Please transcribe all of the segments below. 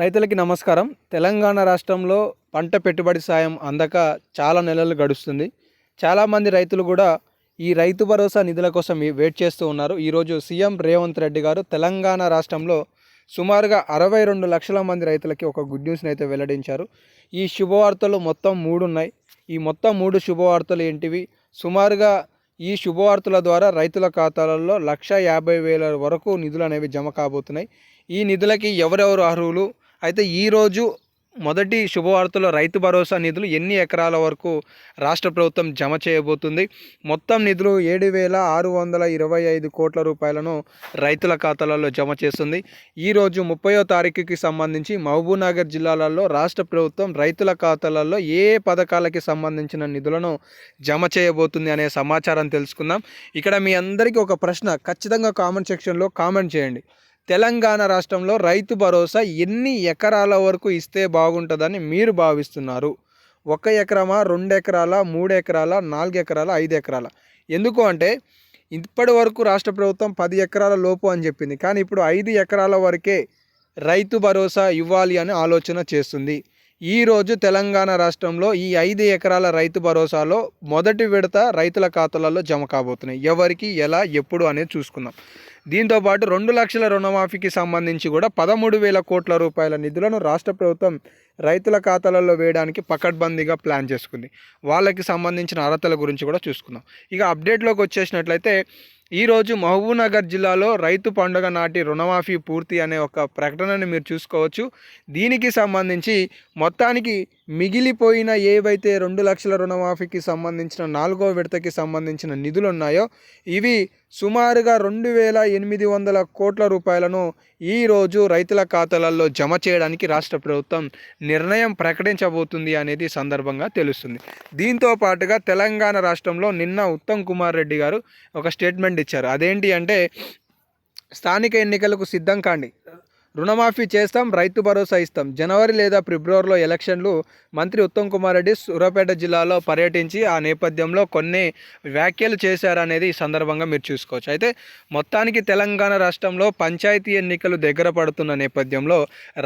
రైతులకి నమస్కారం. తెలంగాణ రాష్ట్రంలో పంట పెట్టుబడి సాయం అందక చాలా నెలలు గడుస్తుంది. చాలామంది రైతులు కూడా ఈ రైతు భరోసా నిధుల కోసం వెయిట్ చేస్తూ ఉన్నారు. ఈరోజు సీఎం రేవంత్ రెడ్డి గారు తెలంగాణ రాష్ట్రంలో సుమారుగా అరవై రెండు లక్షల మంది రైతులకి ఒక గుడ్ న్యూస్ని అయితే వెల్లడించారు. ఈ శుభవార్తలు మొత్తం మూడు ఉన్నాయి. ఈ మొత్తం మూడు శుభవార్తలు ఏంటివి? సుమారుగా ఈ శుభవార్తల ద్వారా రైతుల ఖాతాలలో లక్ష యాభై వేల వరకు నిధులు అనేవి జమ కాబోతున్నాయి. ఈ నిధులకి ఎవరెవరు అర్హులు? అయితే ఈరోజు మొదటి శుభవార్తలో రైతు భరోసా నిధులు ఎన్ని ఎకరాల వరకు రాష్ట్ర ప్రభుత్వం జమ చేయబోతుంది? మొత్తం నిధులు ఏడు వేల ఆరు వందల ఇరవై ఐదు కోట్ల రూపాయలను రైతుల ఖాతాలలో జమ చేస్తుంది. ఈరోజు ముప్పయో తారీఖుకి సంబంధించి మహబూబ్నగర్ జిల్లాలలో రాష్ట్ర ప్రభుత్వం రైతుల ఖాతాలలో ఏ ఏ పథకాలకి సంబంధించిన నిధులను జమ చేయబోతుంది అనే సమాచారం తెలుసుకుందాం. ఇక్కడ మీ అందరికీ ఒక ప్రశ్న ఖచ్చితంగా కామెంట్ సెక్షన్లో కామెంట్ చేయండి. తెలంగాణ రాష్ట్రంలో రైతు భరోసా ఎన్ని ఎకరాల వరకు ఇస్తే బాగుంటుందని మీరు భావిస్తున్నారు? ఒక ఎకరమా రెండు ఎకరాల మూడు ఎకరాల నాలుగు ఎకరాల ఐదు ఎకరాల? ఎందుకు అంటే ఇప్పటి వరకు రాష్ట్ర ప్రభుత్వం పది ఎకరాల లోపు అని చెప్పింది. కానీ ఇప్పుడు ఐదు ఎకరాల వరకే రైతు భరోసా ఇవ్వాలి అని ఆలోచన చేస్తుంది. ఈరోజు తెలంగాణ రాష్ట్రంలో ఈ ఐదు ఎకరాల రైతు భరోసాలో మొదటి విడత రైతుల ఖాతాలలో జమ కాబోతున్నాయి. ఎవరికి ఎలా ఎప్పుడు అనేది చూసుకుందాం. దీంతో పాటు రెండు లక్షల రుణమాఫీకి సంబంధించి కూడా పదమూడు వేల కోట్ల రూపాయల నిధులను రాష్ట్ర ప్రభుత్వం రైతుల ఖాతాలలో వేయడానికి పకడ్బందీగా ప్లాన్ చేసుకుంది. వాళ్ళకి సంబంధించిన అర్హతల గురించి కూడా చూసుకుందాం. ఇక అప్డేట్లోకి వచ్చేసినట్లయితే ఈరోజు మహబూబ్నగర్ జిల్లాలో రైతు పండుగ నాటి రుణమాఫీ పూర్తి అనే ఒక ప్రకటనని మీరు చూసుకోవచ్చు. దీనికి సంబంధించి మొత్తానికి మిగిలిపోయిన ఏవైతే రెండు లక్షల రుణమాఫీకి సంబంధించిన నాలుగో విడతకి సంబంధించిన నిధులు ఉన్నాయో ఇవి సుమారుగా రెండు వేల ఎనిమిది వందల కోట్ల రూపాయలను ఈరోజు రైతుల ఖాతాలలో జమ చేయడానికి రాష్ట్ర ప్రభుత్వం నిర్ణయం ప్రకటించబోతుంది అనేది సందర్భంగా తెలుస్తుంది. దీంతో పాటుగా తెలంగాణ రాష్ట్రంలో నిన్న ఉత్తమ్ కుమార్ రెడ్డి గారు ఒక స్టేట్మెంట్ ఇచ్చారు. అదేంటి అంటే స్థానిక ఎన్నికలకు సిద్ధం కాండి. రుణమాఫీ చేస్తాం రైతు భరోసా ఇస్తాం. జనవరి లేదా ఫిబ్రవరిలో ఎలక్షన్లు మంత్రి ఉత్తమ్ కుమార్ రెడ్డి సూర్యాపేట జిల్లాలో పర్యటించి ఆ నేపథ్యంలో కొన్ని వ్యాఖ్యలు చేశారనేది ఈ సందర్భంగా మీరు చూసుకోవచ్చు. అయితే మొత్తానికి తెలంగాణ రాష్ట్రంలో పంచాయతీ ఎన్నికలు దగ్గర పడుతున్న నేపథ్యంలో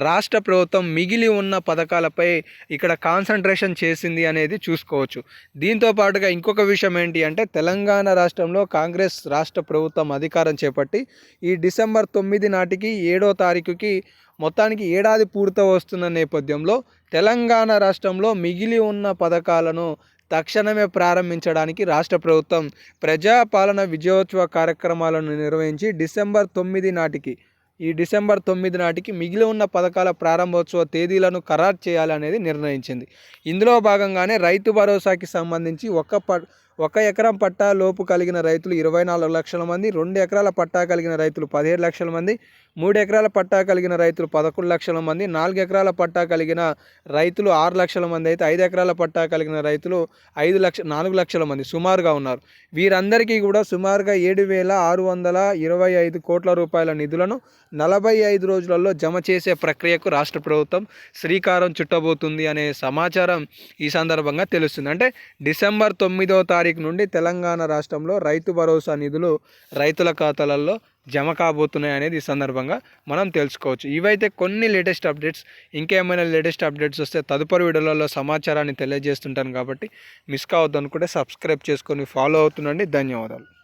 రాష్ట్ర ప్రభుత్వం మిగిలి ఉన్న పథకాలపై ఇక్కడ కాన్సన్ట్రేషన్ చేసింది అనేది చూసుకోవచ్చు. దీంతో పాటుగా ఇంకొక విషయం ఏంటి అంటే తెలంగాణ రాష్ట్రంలో కాంగ్రెస్ రాష్ట్ర ప్రభుత్వం అధికారం చేపట్టి ఈ డిసెంబర్ తొమ్మిది నాటికి ఏడో తారీఖు మనకి మొత్తానికి ఏడాది పూర్త వస్తున్న నేపథ్యంలో తెలంగాణ రాష్ట్రంలో మిగిలి ఉన్న పథకాలను తక్షణమే ప్రారంభించడానికి రాష్ట్ర ప్రభుత్వం ప్రజాపాలన విజయోత్సవ కార్యక్రమాలను నిర్వహించి డిసెంబర్ తొమ్మిది నాటికి ఈ డిసెంబర్ తొమ్మిది నాటికి మిగిలి ఉన్న పథకాల ప్రారంభోత్సవ తేదీలను ఖరారు చేయాలనేది నిర్ణయించింది. ఇందులో భాగంగానే రైతు భరోసాకి సంబంధించి ఒక్క ప ఒక ఎకరం పట్టా లోపు కలిగిన రైతులు ఇరవై నాలుగు లక్షల మంది రెండు ఎకరాల పట్టా కలిగిన రైతులు పదిహేడు లక్షల మంది మూడు ఎకరాల పట్టా కలిగిన రైతులు పదకొండు లక్షల మంది నాలుగు ఎకరాల పట్టా కలిగిన రైతులు ఆరు లక్షల మంది అయితే ఐదు ఎకరాల పట్టా కలిగిన రైతులు ఐదు లక్ష నాలుగు లక్షల మంది సుమారుగా ఉన్నారు. వీరందరికీ కూడా సుమారుగా ఏడు వేల ఆరు వందల ఇరవై ఐదు కోట్ల రూపాయల నిధులను నలభై ఐదు రోజులలో జమ చేసే ప్రక్రియకు రాష్ట్ర ప్రభుత్వం శ్రీకారం చుట్టబోతుంది అనే సమాచారం ఈ సందర్భంగా తెలుస్తుంది. అంటే డిసెంబర్ తొమ్మిదో తారీఖు నుండి తెలంగాణ రాష్ట్రంలో రైతు భరోసా నిధులు రైతుల ఖాతాలలో జమ కాబోతున్నాయి అనేది ఈ సందర్భంగా మనం తెలుసుకోవచ్చు. ఇవైతే కొన్ని లేటెస్ట్ అప్డేట్స్ ఇంకేమైనా లేటెస్ట్ అప్డేట్స్ వస్తే తదుపరి వీడియోలలో సమాచారాన్ని తెలియజేస్తుంటాను కాబట్టి మిస్ కావద్దనుకుంటే సబ్స్క్రైబ్ చేసుకొని ఫాలో అవుతుండండి. ధన్యవాదాలు.